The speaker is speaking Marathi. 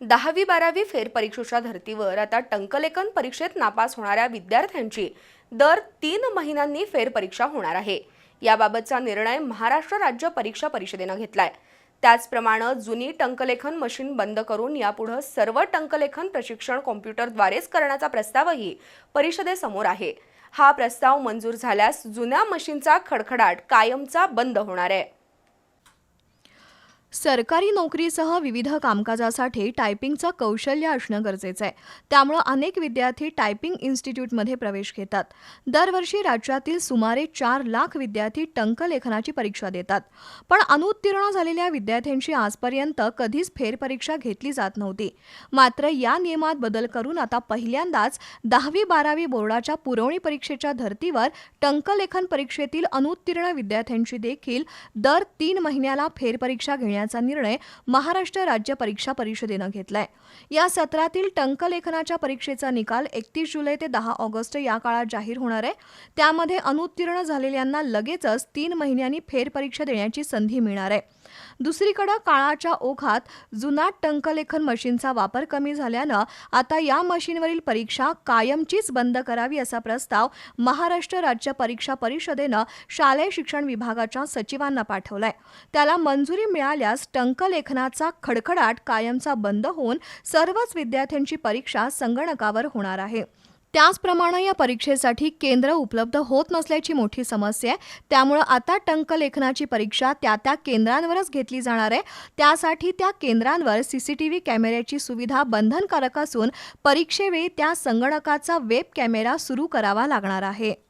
दहावी बारावी फेरपरीक्षेच्या धर्तीवर आता टंकलेखन परीक्षेत नापास होणाऱ्या विद्यार्थ्यांची दर तीन महिन्यांनी फेरपरीक्षा होणार आहे. याबाबतचा निर्णय महाराष्ट्र राज्य परीक्षा परिषदेनं घेतलाय. त्याचप्रमाणे जुनी टंकलेखन मशीन बंद करून यापुढे सर्व टंकलेखन प्रशिक्षण कॉम्प्युटरद्वारेच करण्याचा प्रस्तावही परिषदेसमोर आहे. हा प्रस्ताव मंजूर झाल्यास जुन्या मशीनचा खडखडाट कायमचा बंद होणार आहे. सरकारी नोकरीसह विविध कामकाजासाठी टायपिंगचं कौशल्य असणं गरजेचं आहे. त्यामुळं अनेक विद्यार्थी टायपिंग इन्स्टिट्यूटमध्ये प्रवेश घेतात. दरवर्षी राज्यातील सुमारे चार लाख विद्यार्थी टंकलेखनाची परीक्षा देतात. पण अनुत्तीर्ण झालेल्या विद्यार्थ्यांची आजपर्यंत कधीच फेरपरीक्षा घेतली जात नव्हती. मात्र या नियमात बदल करून आता पहिल्यांदाच दहावी बारावी बोर्डाच्या पुरवणी परीक्षेच्या धर्तीवर टंकलेखन परीक्षेतील अनुत्तीर्ण विद्यार्थ्यांची देखील दर तीन महिन्याला फेरपरीक्षा देण्याचा निर्णय महाराष्ट्र राज्य परीक्षा परिषदेनं घेतलाय. या सत्रातील टंकलेखनाच्या परीक्षेचा निकाल एकतीस जुलै ते दहा ऑगस्ट या काळात जाहीर होणार आहे. त्यामध्ये अनुत्तीर्ण झालेल्यांना लगेचच तीन महिन्यांनी फेरपरीक्षा देण्याची संधी मिळणार आहे. दुसरीकडे काळाच्या ओघात जुना टंकलेखन मशीनचा वापर कमी झाल्यानं आता या मशीनवरील परीक्षा कायमचीच बंद करावी असा प्रस्ताव महाराष्ट्र राज्य परीक्षा परिषदेनं शालेय शिक्षण विभागाच्या सचिवांना पाठवलाय. त्याला मंजुरी मिळाल्यास टंकलेखनाचा खडखडाट कायमचा बंद होऊन सर्वच विद्यार्थ्यांची परीक्षा संगणकावर होणार आहे. त्याचप्रमाणे या परीक्षेसाठी केंद्र उपलब्ध होत नसल्याची मोठी समस्या आहे. त्यामुळं आता टंकलेखनाची परीक्षा त्या त्या केंद्रांवरच घेतली जाणार आहे. त्यासाठी त्या केंद्रांवर सी सी टी व्ही कॅमेऱ्याची सुविधा बंधनकारक असून परीक्षेवेळी त्या संगणकाचा वेब कॅमेरा सुरू करावा लागणार आहे.